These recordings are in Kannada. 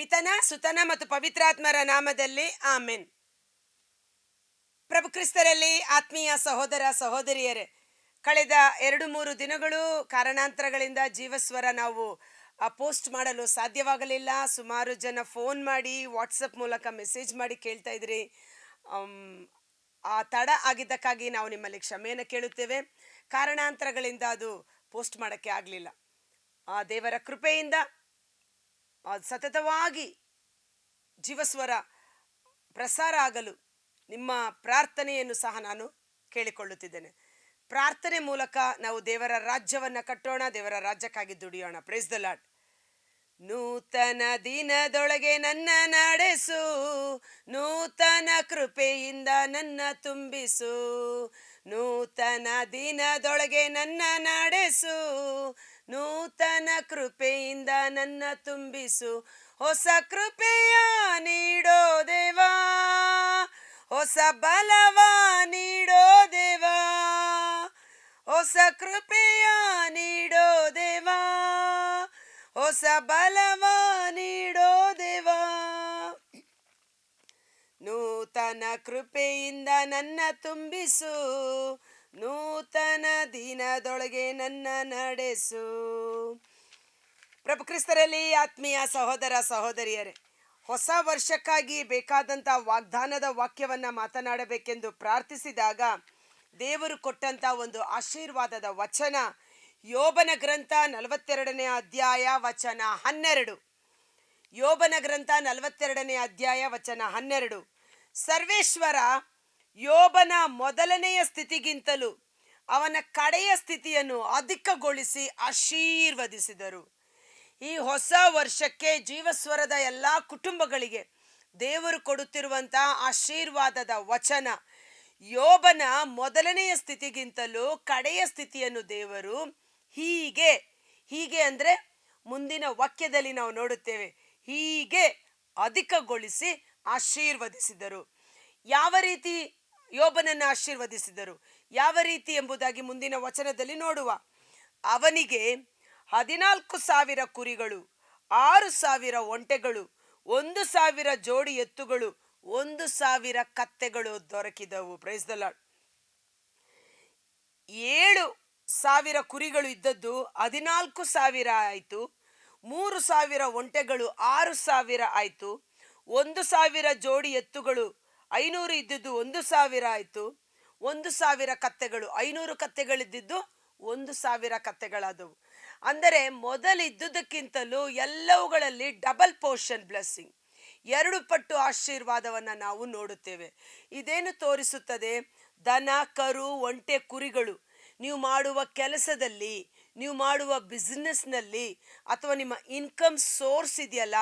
ಪಿತನ, ಸುತನ ಮತ್ತು ಪವಿತ್ರಾತ್ಮರ ನಾಮದಲ್ಲಿ ಆಮೆನ್. ಪ್ರಭು ಕ್ರಿಸ್ತರಲ್ಲಿ ಆತ್ಮೀಯ ಸಹೋದರ, ಸಹೋದರಿಯರೇ, ಕಳೆದ ಎರಡು ಮೂರು ದಿನಗಳು ಕಾರಣಾಂತರಗಳಿಂದ ಜೀವಸ್ವರ ನಾವು ಪೋಸ್ಟ್ ಮಾಡಲು ಸಾಧ್ಯವಾಗಲಿಲ್ಲ. ಸುಮಾರು ಜನ ಫೋನ್ ಮಾಡಿ, ವಾಟ್ಸಪ್ ಮೂಲಕ ಮೆಸೇಜ್ ಮಾಡಿ ಕೇಳ್ತಾ ಇದ್ರಿ. ಆ ತಡ ಆಗಿದ್ದಕ್ಕಾಗಿ ನಾವು ನಿಮ್ಮಲ್ಲಿ ಕ್ಷಮೆಯನ್ನು ಕೇಳುತ್ತೇವೆ. ಕಾರಣಾಂತರಗಳಿಂದ ಅದು ಪೋಸ್ಟ್ ಮಾಡೋಕ್ಕೆ ಆಗಲಿಲ್ಲ. ಆ ದೇವರ ಕೃಪೆಯಿಂದ ಸತತವಾಗಿ ಜೀವಸ್ವರ ಪ್ರಸಾರ ಆಗಲು ನಿಮ್ಮ ಪ್ರಾರ್ಥನೆಯನ್ನು ಸಹ ನಾನು ಕೇಳಿಕೊಳ್ಳುತ್ತಿದ್ದೇನೆ. ಪ್ರಾರ್ಥನೆ ಮೂಲಕ ನಾವು ದೇವರ ರಾಜ್ಯವನ್ನು ಕಟ್ಟೋಣ, ದೇವರ ರಾಜ್ಯಕ್ಕಾಗಿ ದುಡಿಯೋಣ. ಪ್ರೇಸ್ ದ ಲಾಡ್ ನೂತನ ದಿನದೊಳಗೆ ನನ್ನ ನಡೆಸು, ನೂತನ ಕೃಪೆಯಿಂದ ನನ್ನ ತುಂಬಿಸು. ನೂತನ ದಿನದೊಳಗೆ ನನ್ನ ನಡೆಸು ನೂತನ ಕೃಪೆಯಿಂದ ನನ್ನ ತುಂಬಿಸು. ಹೊಸ ಕೃಪೆಯ ನೀಡೋ ದೇವಾ. ಹೊಸ ಬಲವ ನೀಡೋ ದೇವಾ. ಹೊಸ ಕೃಪೆಯ ನೀಡೋ ದೇವಾ. ಹೊಸ ಬಲವ ನೀಡೋ ದೇವಾ. ನೂತನ ಕೃಪೆಯಿಂದ ನನ್ನ ತುಂಬಿಸು. ನೂತನ ದಿನದೊಳಗೆ ನನ್ನ ನಡೆಸು. ಪ್ರಭು ಕ್ರಿಸ್ತರಲ್ಲಿ ಆತ್ಮೀಯ ಸಹೋದರ ಸಹೋದರಿಯರೇ, ಹೊಸ ವರ್ಷಕ್ಕಾಗಿ ಬೇಕಾದಂಥ ವಾಗ್ದಾನದ ವಾಕ್ಯವನ್ನು ಮಾತನಾಡಬೇಕೆಂದು ಪ್ರಾರ್ಥಿಸಿದಾಗ ದೇವರು ಕೊಟ್ಟಂಥ ಒಂದು ಆಶೀರ್ವಾದದ ವಚನ, ಯೋಬನ ಗ್ರಂಥ ನಲವತ್ತೆರಡನೇ ಅಧ್ಯಾಯ ವಚನ ಹನ್ನೆರಡು. ಯೋಬನ ಗ್ರಂಥ ನಲವತ್ತೆರಡನೇ ಅಧ್ಯಾಯ ವಚನ ಹನ್ನೆರಡು. ಸರ್ವೇಶ್ವರ ಯೋಬನ ಮೊದಲನೆಯ ಸ್ಥಿತಿಗಿಂತಲೂ ಅವನ ಕಡೆಯ ಸ್ಥಿತಿಯನ್ನು ಅಧಿಕಗೊಳಿಸಿ ಆಶೀರ್ವದಿಸಿದರು. ಈ ಹೊಸ ವರ್ಷಕ್ಕೆ ಜೀವಸ್ವರದ ಎಲ್ಲ ಕುಟುಂಬಗಳಿಗೆ ದೇವರು ಕೊಡುತ್ತಿರುವಂತಹ ಆಶೀರ್ವಾದದ ವಚನ, ಯೋಬನ ಮೊದಲನೆಯ ಸ್ಥಿತಿಗಿಂತಲೂ ಕಡೆಯ ಸ್ಥಿತಿಯನ್ನು ದೇವರು ಹೀಗೆ ಹೀಗೆ ಅಂದರೆ ಮುಂದಿನ ವಾಕ್ಯದಲ್ಲಿ ನಾವು ನೋಡುತ್ತೇವೆ, ಹೀಗೆ ಅಧಿಕಗೊಳಿಸಿ ಆಶೀರ್ವದಿಸಿದರು. ಯಾವ ರೀತಿ ಯೋಬನನ್ನು ಆಶೀರ್ವದಿಸಿದರು. ಯಾವ ರೀತಿ ಎಂಬುದಾಗಿ ಮುಂದಿನ ವಚನದಲ್ಲಿ ನೋಡುವ. ಅವನಿಗೆ ಹದಿನಾಲ್ಕು ಸಾವಿರ ಕುರಿಗಳು, ಆರು ಸಾವಿರ ಒಂಟೆಗಳು, ಒಂದು ಸಾವಿರ ಜೋಡಿ ಎತ್ತುಗಳು, ಒಂದು ಸಾವಿರ ಕತ್ತೆಗಳು ದೊರಕಿದವು. ಪ್ರೈಸ್ ಲಾರ್ಡ್ ಏಳು ಸಾವಿರ ಕುರಿಗಳು ಇದ್ದದ್ದು ಹದಿನಾಲ್ಕು ಸಾವಿರ ಆಯಿತು, ಮೂರು ಸಾವಿರ ಒಂಟೆಗಳು, ಆರು ಸಾವಿರ ಆಯಿತು, ಒಂದು ಸಾವಿರ ಜೋಡಿ ಎತ್ತುಗಳು ಐನೂರು ಇದ್ದಿದ್ದು ಒಂದು ಸಾವಿರ ಆಯಿತು. ಒಂದು ಸಾವಿರ ಕತ್ತೆಗಳು, ಐನೂರು ಕತ್ತೆಗಳಿದ್ದಿದ್ದು ಒಂದು ಸಾವಿರ ಕತ್ತೆಗಳಾದವು. ಅಂದರೆ ಮೊದಲಿದ್ದುದಕ್ಕಿಂತಲೂ ಎಲ್ಲವುಗಳಲ್ಲಿ ಡಬಲ್ ಪೋರ್ಷನ್ ಬ್ಲೆಸ್ಸಿಂಗ್ ಎರಡು ಪಟ್ಟು ಆಶೀರ್ವಾದವನ್ನು ನಾವು ನೋಡುತ್ತೇವೆ. ಇದೇನು ತೋರಿಸುತ್ತದೆ? ದನ, ಕರು, ಒಂಟೆ, ಕುರಿಗಳು. ನೀವು ಮಾಡುವ ಕೆಲಸದಲ್ಲಿ, ನೀವು ಮಾಡುವ ಬಿಸ್ನೆಸ್ನಲ್ಲಿ ಅಥವಾ ನಿಮ್ಮ ಇನ್ಕಮ್ ಸೋರ್ಸ್ ಇದೆಯಲ್ಲ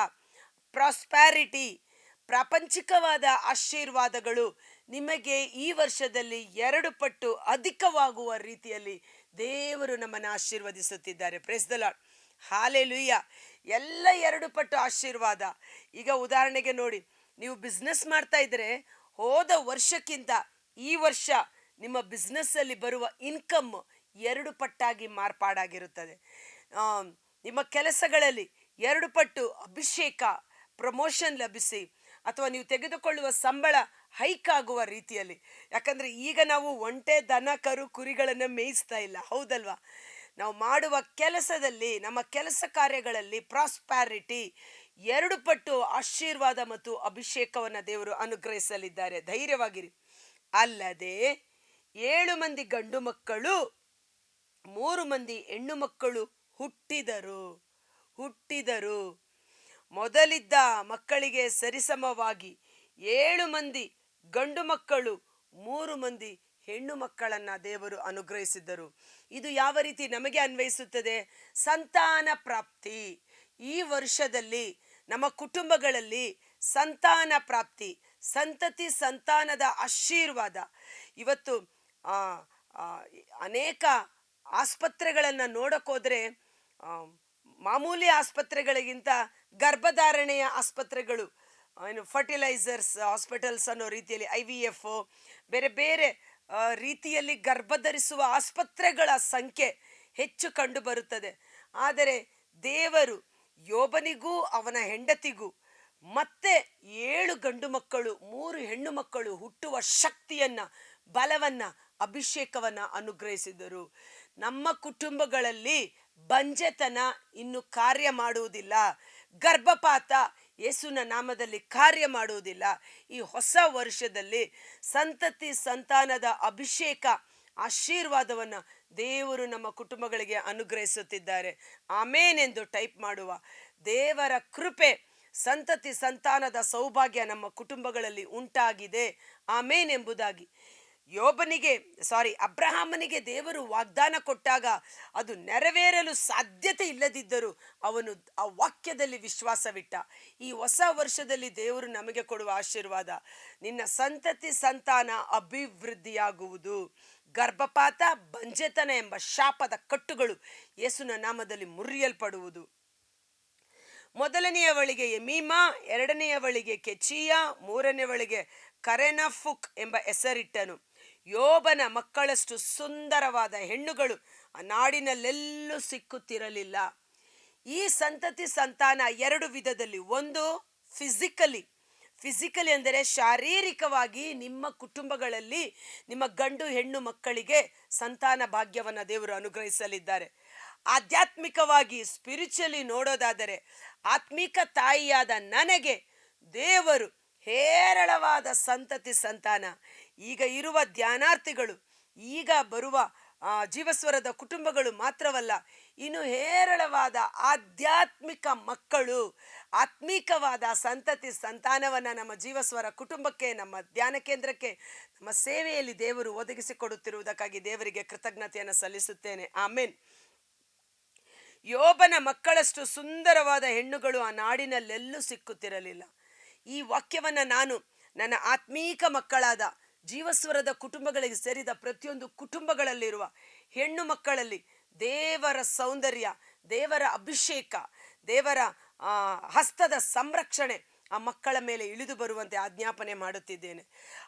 ಪ್ರಾಸ್ಪ್ಯಾರಿಟಿ ಪ್ರಾಪಂಚಿಕವಾದ ಆಶೀರ್ವಾದಗಳು ನಿಮಗೆ ಈ ವರ್ಷದಲ್ಲಿ ಎರಡು ಪಟ್ಟು ಅಧಿಕವಾಗುವ ರೀತಿಯಲ್ಲಿ ದೇವರು ನಮ್ಮನ್ನು ಆಶೀರ್ವದಿಸುತ್ತಿದ್ದಾರೆ. ಪ್ರೆಸ್ ದ ಲಾಡ್ ಹಾಲೆ ಲುಯ್ಯ ಎಲ್ಲ ಎರಡು ಪಟ್ಟು ಆಶೀರ್ವಾದ. ಈಗ ಉದಾಹರಣೆಗೆ ನೋಡಿ, ನೀವು ಬಿಸ್ನೆಸ್ ಮಾಡ್ತಾ ಇದ್ರೆ ಹೋದ ವರ್ಷಕ್ಕಿಂತ ಈ ವರ್ಷ ನಿಮ್ಮ ಬಿಸ್ನೆಸ್ಸಲ್ಲಿ ಬರುವ ಇನ್ಕಮ್ ಎರಡು ಪಟ್ಟಾಗಿ ಮಾರ್ಪಾಡಾಗಿರುತ್ತದೆ. ನಿಮ್ಮ ಕೆಲಸಗಳಲ್ಲಿ ಎರಡು ಪಟ್ಟು ಅಭಿಷೇಕ ಪ್ರಮೋಷನ್ ಲಭಿಸಿ ಅಥವಾ ನೀವು ತೆಗೆದುಕೊಳ್ಳುವ ಸಂಬಳ ಹೈಕ್ ಆಗುವ ರೀತಿಯಲ್ಲಿ. ಯಾಕಂದರೆ ಈಗ ನಾವು ಒಂಟೆ, ದನ, ಕರು, ಕುರಿಗಳನ್ನು ಮೇಯಿಸ್ತಾ ಇಲ್ಲ. ಹೌದಲ್ವಾ? ನಾವು ಮಾಡುವ ಕೆಲಸದಲ್ಲಿ, ನಮ್ಮ ಕೆಲಸ ಕಾರ್ಯಗಳಲ್ಲಿ ಪ್ರಾಸ್ಪ್ಯಾರಿಟಿ ಎರಡು ಪಟ್ಟು ಆಶೀರ್ವಾದ ಮತ್ತು ಅಭಿಷೇಕವನ್ನು ದೇವರು ಅನುಗ್ರಹಿಸಲಿದ್ದಾರೆ. ಧೈರ್ಯವಾಗಿರಿ. ಅಲ್ಲದೆ ಏಳು ಮಂದಿ ಗಂಡು ಮಕ್ಕಳು, ಮೂರು ಮಂದಿ ಹೆಣ್ಣು ಮಕ್ಕಳು ಹುಟ್ಟಿದರು. ಹುಟ್ಟಿದರು. ಮೊದಲಿದ್ದ ಮಕ್ಕಳಿಗೆ ಸರಿಸಮವಾಗಿ ಏಳು ಮಂದಿ ಗಂಡು ಮಕ್ಕಳು, ಮೂರು ಮಂದಿ ಹೆಣ್ಣು ಮಕ್ಕಳನ್ನ ದೇವರು ಅನುಗ್ರಹಿಸಿದ್ದರು. ಇದು ಯಾವ ರೀತಿ ನಮಗೆ ಅನ್ವಯಿಸುತ್ತದೆ? ಸಂತಾನ ಪ್ರಾಪ್ತಿ. ಈ ವರ್ಷದಲ್ಲಿ ನಮ್ಮ ಕುಟುಂಬಗಳಲ್ಲಿ ಸಂತಾನ ಪ್ರಾಪ್ತಿ, ಸಂತತಿ ಸಂತಾನದ ಆಶೀರ್ವಾದ. ಇವತ್ತು ಅನೇಕ ಆಸ್ಪತ್ರೆಗಳನ್ನು ನೋಡೋಕ್ಕೋದ್ರೆ ಮಾಮೂಲಿ ಆಸ್ಪತ್ರೆಗಳಿಗಿಂತ ಗರ್ಭಧಾರಣೆಯ ಆಸ್ಪತ್ರೆಗಳು ಏನು ಫರ್ಟಿಲೈಸರ್ಸ್ ಹಾಸ್ಪಿಟಲ್ಸ್ ಅನ್ನೋ ರೀತಿಯಲ್ಲಿ ಐ ವಿ ಎಫ್ ಬೇರೆ ಬೇರೆ ರೀತಿಯಲ್ಲಿ ಗರ್ಭಧರಿಸುವ ಆಸ್ಪತ್ರೆಗಳ ಸಂಖ್ಯೆ ಹೆಚ್ಚು ಕಂಡು ಬರುತ್ತದೆ ಆದರೆ ದೇವರು ಯೋಬನಿಗೂ ಅವನ ಹೆಂಡತಿಗೂ ಮತ್ತೆ ಏಳು ಗಂಡು ಮಕ್ಕಳು, ಮೂರು ಹೆಣ್ಣು ಮಕ್ಕಳು ಹುಟ್ಟುವ ಶಕ್ತಿಯನ್ನ, ಬಲವನ್ನ, ಅಭಿಷೇಕವನ್ನು ಅನುಗ್ರಹಿಸಿದರು. ನಮ್ಮ ಕುಟುಂಬಗಳಲ್ಲಿ ಬಂಜೆತನ ಇನ್ನು ಕಾರ್ಯ ಮಾಡುವುದಿಲ್ಲ. ಗರ್ಭಪಾತ ಯೇಸುನ ನಾಮದಲ್ಲಿ ಕಾರ್ಯ ಮಾಡುವುದಿಲ್ಲ. ಈ ಹೊಸ ವರ್ಷದಲ್ಲಿ ಸಂತತಿ ಸಂತಾನದ ಅಭಿಷೇಕ ಆಶೀರ್ವಾದವನ್ನ ದೇವರು ನಮ್ಮ ಕುಟುಂಬಗಳಿಗೆ ಅನುಗ್ರಹಿಸುತ್ತಿದ್ದಾರೆ. ಆಮೇನೆಂದು ಟೈಪ್ ಮಾಡುವ ದೇವರ ಕೃಪೆ ಸಂತತಿ ಸಂತಾನದ ಸೌಭಾಗ್ಯ ನಮ್ಮ ಕುಟುಂಬಗಳಲ್ಲಿ ಉಂಟಾಗಿದೆ. ಆಮೇನ್ ಎಂಬುದಾಗಿ ಯೋಬನಿಗೆ ಸಾರಿ ಅಬ್ರಹಾಮನಿಗೆ ದೇವರು ವಾಗ್ದಾನ ಕೊಟ್ಟಾಗ ಅದು ನೆರವೇರಲು ಸಾಧ್ಯತೆ ಇಲ್ಲದಿದ್ದರೂ ಅವನು ಆ ವಾಕ್ಯದಲ್ಲಿ ವಿಶ್ವಾಸವಿಟ್ಟ. ಈ ಹೊಸ ವರ್ಷದಲ್ಲಿ ದೇವರು ನಮಗೆ ಕೊಡುವ ಆಶೀರ್ವಾದ, ನಿನ್ನ ಸಂತತಿ ಸಂತಾನ ಅಭಿವೃದ್ಧಿಯಾಗುವುದು. ಗರ್ಭಪಾತ, ಬಂಜೆತನ ಎಂಬ ಶಾಪದ ಕಟ್ಟುಗಳು ಯೇಸುನ ನಾಮದಲ್ಲಿ ಮುರಿಯಲ್ಪಡುವುದು. ಮೊದಲನೆಯವಳಿಗೆ ಯಮೀಮಾ ಎರಡನೆಯವಳಿಗೆ ಕೆಚಿಯಾ, ಮೂರನೆಯವಳಿಗೆ ಕರೆನಫುಕ್ ಎಂಬ ಹೆಸರಿಟ್ಟನು. ಯೋಬನ ಮಕ್ಕಳಷ್ಟು ಸುಂದರವಾದ ಹೆಣ್ಣುಗಳು ಆ ನಾಡಿನಲ್ಲೆಲ್ಲೂ ಸಿಕ್ಕುತ್ತಿರಲಿಲ್ಲ. ಈ ಸಂತತಿ ಸಂತಾನ ಎರಡು ವಿಧದಲ್ಲಿ, ಒಂದು ಫಿಸಿಕಲಿ ಫಿಸಿಕಲಿ ಅಂದರೆ ಶಾರೀರಿಕವಾಗಿ ನಿಮ್ಮ ಕುಟುಂಬಗಳಲ್ಲಿ ನಿಮ್ಮ ಗಂಡು ಹೆಣ್ಣು ಮಕ್ಕಳಿಗೆ ಸಂತಾನ ಭಾಗ್ಯವನ್ನು ದೇವರು ಅನುಗ್ರಹಿಸಲಿದ್ದಾರೆ. ಆಧ್ಯಾತ್ಮಿಕವಾಗಿ ಸ್ಪಿರಿಚುಲಿ ನೋಡೋದಾದರೆ ಆತ್ಮಿಕ ತಾಯಿಯಾದ ನನಗೆ ದೇವರು ಹೇರಳವಾದ ಸಂತತಿ ಸಂತಾನ. ಈಗ ಇರುವ ಧ್ಯಾನಾರ್ಥಿಗಳು, ಈಗ ಬರುವ ಜೀವಸ್ವರದ ಕುಟುಂಬಗಳು ಮಾತ್ರವಲ್ಲ, ಇನ್ನು ಹೇರಳವಾದ ಆಧ್ಯಾತ್ಮಿಕ ಮಕ್ಕಳು, ಆತ್ಮಿಕವಾದ ಸಂತತಿ, ಸಂತಾನವನ್ನು ನಮ್ಮ ಜೀವಸ್ವರ ಕುಟುಂಬಕ್ಕೆ, ನಮ್ಮ ಧ್ಯಾನ ಕೇಂದ್ರಕ್ಕೆ, ನಮ್ಮ ಸೇವೆಯಲ್ಲಿ ದೇವರು ಒದಗಿಸಿಕೊಡುತ್ತಿರುವುದಕ್ಕಾಗಿ ದೇವರಿಗೆ ಕೃತಜ್ಞತೆಯನ್ನು ಸಲ್ಲಿಸುತ್ತೇನೆ. ಆಮೇನ್. ಯೋಬನ ಮಕ್ಕಳಷ್ಟು ಸುಂದರವಾದ ಹೆಣ್ಣುಗಳು ಆ ನಾಡಿನಲ್ಲೆಲ್ಲೂ ಸಿಕ್ಕುತ್ತಿರಲಿಲ್ಲ. ಈ ವಾಕ್ಯವನ್ನು ನಾನು ನನ್ನ ಆತ್ಮೀಕ ಮಕ್ಕಳಾದ ಜೀವಸ್ವರದ ಕುಟುಂಬಗಳಿಗೆ ಸೇರಿದ ಪ್ರತಿಯೊಂದು ಕುಟುಂಬಗಳಲ್ಲಿರುವ ಹೆಣ್ಣು ಮಕ್ಕಳಲ್ಲಿ ದೇವರ ಸೌಂದರ್ಯ, ದೇವರ ಅಭಿಷೇಕ, ದೇವರ ಹಸ್ತದ ಸಂರಕ್ಷಣೆ ಆ ಮಕ್ಕಳ ಮೇಲೆ ಇಳಿದು ಬರುವಂತೆ ಆಜ್ಞಾಪನೆ ಮಾಡುತ್ತಿದ್ದೇನೆ.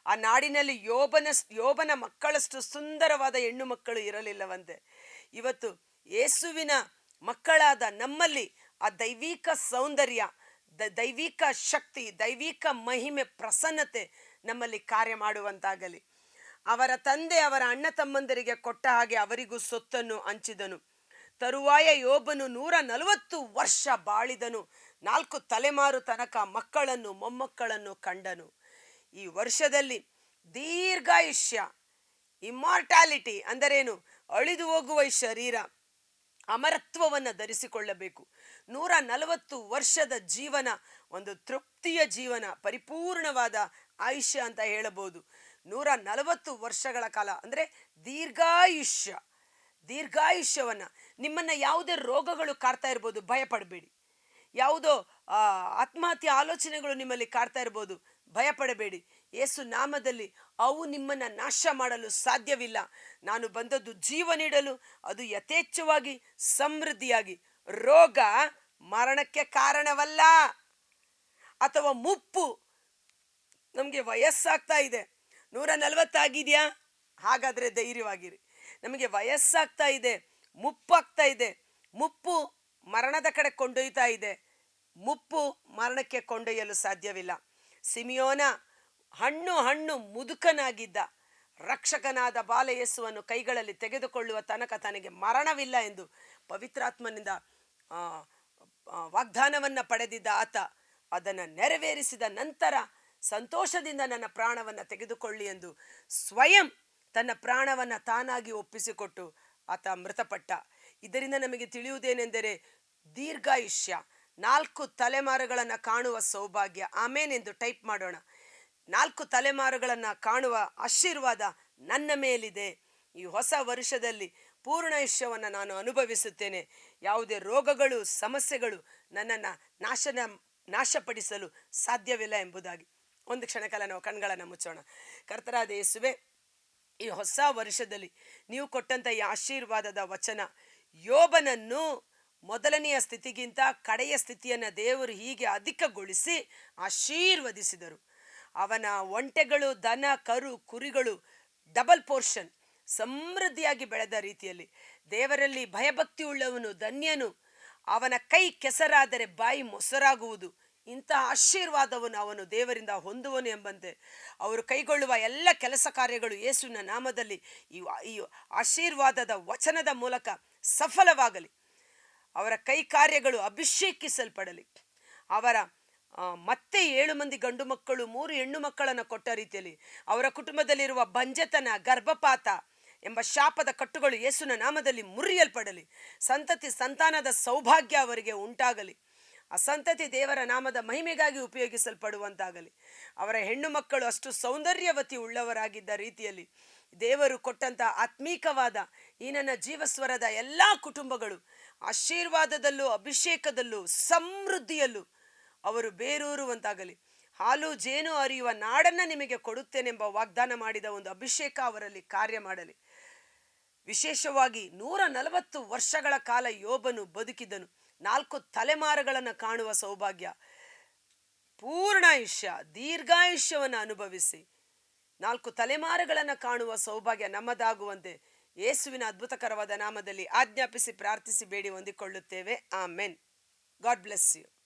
ಆ ನಾಡಿನಲ್ಲಿ ಯೋಬನ ಯೋಬನ ಮಕ್ಕಳಷ್ಟು ಸುಂದರವಾದ ಹೆಣ್ಣು ಮಕ್ಕಳು ಇರಲಿಲ್ಲವಂತೆ. ಇವತ್ತು ಯೇಸುವಿನ ಮಕ್ಕಳಾದ ನಮ್ಮಲ್ಲಿ ಆ ದೈವಿಕ ಸೌಂದರ್ಯ ದೈವಿಕ ಶಕ್ತಿ, ದೈವಿಕ ಮಹಿಮೆ, ಪ್ರಸನ್ನತೆ ನಮ್ಮಲ್ಲಿ ಕಾರ್ಯ ಮಾಡುವಂತಾಗಲಿ. ಅವರ ತಂದೆ ಅವರ ಅಣ್ಣ ತಮ್ಮಂದರಿಗೆ ಕೊಟ್ಟ ಹಾಗೆ ಅವರಿಗೂ ಸೊತ್ತನ್ನು ಹಂಚಿದನು. ತರುವಾಯ ಯೋಬನು ನೂರ ನಲವತ್ತು ವರ್ಷ ಬಾಳಿದನು. ನಾಲ್ಕು ತಲೆಮಾರು ತನಕ ಮಕ್ಕಳನ್ನು, ಮೊಮ್ಮಕ್ಕಳನ್ನು ಕಂಡನು. ಈ ವರ್ಷದಲ್ಲಿ ದೀರ್ಘಾಯುಷ್ಯ, ಇಮ್ಮಾರ್ಟಾಲಿಟಿ ಅಂದರೇನು? ಅಳಿದು ಹೋಗುವ ಈ ಶರೀರ, ಅಮರತ್ವವನ್ನು ಧರಿಸಿಕೊಳ್ಳಬೇಕು. ನೂರ ನಲವತ್ತು ವರ್ಷದ ಜೀವನ ಒಂದು ತೃಪ್ತಿಯ ಜೀವನ, ಪರಿಪೂರ್ಣವಾದ ಆಯುಷ್ಯ ಅಂತ ಹೇಳಬಹುದು. ನೂರ ನಲವತ್ತು ವರ್ಷಗಳ ಕಾಲ, ಅಂದರೆ ದೀರ್ಘಾಯುಷ್ಯ, ದೀರ್ಘಾಯುಷ್ಯವನ್ನು ನಿಮ್ಮನ್ನು ಯಾವುದೇ ರೋಗಗಳು ಕಾಡ್ತಾ ಇರ್ಬೋದು ಭಯಪಡಬೇಡಿ ಯಾವುದೋ ಆತ್ಮಹತ್ಯೆ ಆಲೋಚನೆಗಳು ನಿಮ್ಮಲ್ಲಿ ಕಾಡ್ತಾ ಇರ್ಬೋದು ಭಯಪಡಬೇಡಿ ಯೇಸು ನಾಮದಲ್ಲಿ ಅವು ನಿಮ್ಮನ್ನು ನಾಶ ಮಾಡಲು ಸಾಧ್ಯವಿಲ್ಲ. ನಾನು ಬಂದದ್ದು ಜೀವ ನೀಡಲು, ಅದು ಯಥೇಚ್ಛವಾಗಿ ಸಮೃದ್ಧಿಯಾಗಿ, ರೋಗ ಮರಣಕ್ಕೆ ಕಾರಣವಲ್ಲ. ಅಥವಾ ಮುಪ್ಪು ನಮಗೆ ವಯಸ್ಸಾಗ್ತಾ ಇದೆ. ನೂರ ನಲವತ್ತಾಗಿದೆಯಾ ಹಾಗಾದರೆ ಧೈರ್ಯವಾಗಿರಿ. ನಮಗೆ ವಯಸ್ಸಾಗ್ತಾ ಇದೆ. ಮುಪ್ಪಾಗ್ತಾ ಇದೆ. ಮುಪ್ಪು ಮರಣದ ಕಡೆ ಕೊಂಡೊಯ್ತಾ ಇದೆ. ಮುಪ್ಪು ಮರಣಕ್ಕೆ ಕೊಂಡೊಯ್ಯಲು ಸಾಧ್ಯವಿಲ್ಲ. ಸಿಮಿಯೋನ ಹಣ್ಣು ಹಣ್ಣು ಮುದುಕನಾಗಿದ್ದ ರಕ್ಷಕನಾದ ಬಾಲಯಸ್ಸುವನ್ನು ಕೈಗಳಲ್ಲಿ ತೆಗೆದುಕೊಳ್ಳುವ ತನಕ ತನಗೆ ಮರಣವಿಲ್ಲ ಎಂದು ಪವಿತ್ರಾತ್ಮನಿಂದ ಆ, ಪಡೆದಿದ್ದ ಆತ ಅದನ್ನು ನೆರವೇರಿಸಿದ ನಂತರ ಸಂತೋಷದಿಂದ ನನ್ನ ಪ್ರಾಣವನ್ನು ತೆಗೆದುಕೊಳ್ಳಿ ಎಂದು ಸ್ವಯಂ ತನ್ನ ಪ್ರಾಣವನ್ನು ತಾನಾಗಿ ಒಪ್ಪಿಸಿಕೊಟ್ಟು ಆತ ಮೃತಪಟ್ಟ. ಇದರಿಂದ ನಮಗೆ ತಿಳಿಯುವುದೇನೆಂದರೆ ದೀರ್ಘಾಯುಷ್ಯ, ನಾಲ್ಕು ತಲೆಮಾರುಗಳನ್ನು ಕಾಣುವ ಸೌಭಾಗ್ಯ. ಆಮೇನೆಂದು ಟೈಪ್ ಮಾಡೋಣ. ನಾಲ್ಕು ತಲೆಮಾರುಗಳನ್ನು ಕಾಣುವ ಆಶೀರ್ವಾದ ನನ್ನ ಮೇಲಿದೆ. ಈ ಹೊಸ ವರ್ಷದಲ್ಲಿ ಪೂರ್ಣಾಯುಷ್ಯವನ್ನು ನಾನು ಅನುಭವಿಸುತ್ತೇನೆ. ಯಾವುದೇ ರೋಗಗಳು, ಸಮಸ್ಯೆಗಳು ನನ್ನನ್ನು ನಾಶನ ನಾಶಪಡಿಸಲು ಸಾಧ್ಯವಿಲ್ಲ ಎಂಬುದಾಗಿ. ಒಂದು ಕ್ಷಣಕಾಲ ನಾವು ಕಣ್ಗಳನ್ನು ಮುಚ್ಚೋಣ. ಕರ್ತರಾದ ಯೇಸುವೆ, ಈ ಹೊಸ ವರ್ಷದಲ್ಲಿ ನೀವು ಕೊಟ್ಟಂತ ಈ ಆಶೀರ್ವಾದದ ವಚನ, ಯೋಬನನ್ನು ಮೊದಲನೆಯ ಸ್ಥಿತಿಗಿಂತ ಕಡೆಯ ಸ್ಥಿತಿಯನ್ನು ದೇವರು ಹೀಗೆ ಅಧಿಕಗೊಳಿಸಿ ಆಶೀರ್ವದಿಸಿದರು. ಅವನ ಒಂಟೆಗಳು, ದನ, ಕರು, ಕುರಿಗಳು ಡಬಲ್ ಪೋರ್ಷನ್, ಸಮೃದ್ಧಿಯಾಗಿ ಬೆಳೆದ ರೀತಿಯಲ್ಲಿ. ದೇವರಲ್ಲಿ ಭಯಭಕ್ತಿ ಉಳ್ಳವನು ಧನ್ಯನು. ಅವನ ಕೈ ಕೆಸರಾದರೆ ಬಾಯಿ ಮೊಸರಾಗುವುದು. ಇಂಥ ಆಶೀರ್ವಾದವನ್ನು ಅವನು ದೇವರಿಂದ ಹೊಂದುವನು ಎಂಬಂತೆ ಅವರು ಕೈಗೊಳ್ಳುವ ಎಲ್ಲ ಕೆಲಸ ಕಾರ್ಯಗಳು ಯೇಸುವಿನ ನಾಮದಲ್ಲಿ ಈ ಆಶೀರ್ವಾದದ ವಚನದ ಮೂಲಕ ಸಫಲವಾಗಲಿ. ಅವರ ಕೈ ಕಾರ್ಯಗಳು ಅಭಿಷೇಕಿಸಲ್ಪಡಲಿ. ಅವರ ಮತ್ತೆ ಏಳು ಮಂದಿ ಗಂಡು ಮಕ್ಕಳು, ಮೂರು ಹೆಣ್ಣು ಮಕ್ಕಳನ್ನು ಕೊಟ್ಟ ರೀತಿಯಲ್ಲಿ ಅವರ ಕುಟುಂಬದಲ್ಲಿರುವ ಬಂಜತನ, ಗರ್ಭಪಾತ ಎಂಬ ಶಾಪದ ಕಟ್ಟುಗಳು ಯೇಸುನ ನಾಮದಲ್ಲಿ ಮುರಿಯಲ್ಪಡಲಿ. ಸಂತತಿ, ಸಂತಾನದ ಸೌಭಾಗ್ಯ ಅವರಿಗೆ ಉಂಟಾಗಲಿ. ಆ ಸಂತತಿ ದೇವರ ನಾಮದ ಮಹಿಮೆಗಾಗಿ ಉಪಯೋಗಿಸಲ್ಪಡುವಂತಾಗಲಿ. ಅವರ ಹೆಣ್ಣು ಮಕ್ಕಳು ಅಷ್ಟು ಸೌಂದರ್ಯವತಿ ಉಳ್ಳವರಾಗಿದ್ದ ರೀತಿಯಲ್ಲಿ ದೇವರು ಕೊಟ್ಟಂಥ ಆತ್ಮೀಕವಾದ ಈ ನನ್ನ ಜೀವಸ್ವರದ ಎಲ್ಲ ಕುಟುಂಬಗಳು ಆಶೀರ್ವಾದದಲ್ಲೂ ಅಭಿಷೇಕದಲ್ಲೂ ಸಮೃದ್ಧಿಯಲ್ಲೂ ಅವರು ಬೇರೂರುವಂತಾಗಲಿ. ಹಾಲು ಜೇನು ಅರಿಯುವ ನಾಡನ್ನು ನಿಮಗೆ ಕೊಡುತ್ತೇನೆಂಬ ವಾಗ್ದಾನ ಮಾಡಿದ ಒಂದು ಅಭಿಷೇಕ ಅವರಲ್ಲಿ ಕಾರ್ಯ ಮಾಡಲಿ. ವಿಶೇಷವಾಗಿ ನೂರ ನಲವತ್ತು ವರ್ಷಗಳ ಕಾಲ ಯೋಬನು ಬದುಕಿದನು. ನಾಲ್ಕು ತಲೆಮಾರುಗಳನ್ನು ಕಾಣುವ ಸೌಭಾಗ್ಯ. ಪೂರ್ಣಾಯುಷ್ಯ ದೀರ್ಘಾಯುಷ್ಯವನ್ನು ಅನುಭವಿಸಿ ನಾಲ್ಕು ತಲೆಮಾರುಗಳನ್ನು ಕಾಣುವ ಸೌಭಾಗ್ಯ ನಮ್ಮದಾಗುವಂತೆ ಯೇಸುವಿನ ಅದ್ಭುತಕರವಾದ ನಾಮದಲ್ಲಿ ಆಜ್ಞಾಪಿಸಿ ಪ್ರಾರ್ಥಿಸಿ ಬೇಡಿ ಹೊಂದಿಕೊಳ್ಳುತ್ತೇವೆ. ಆ ಮೆನ್ ಗಾಡ್ ಬ್ಲೆಸ್ ಯು.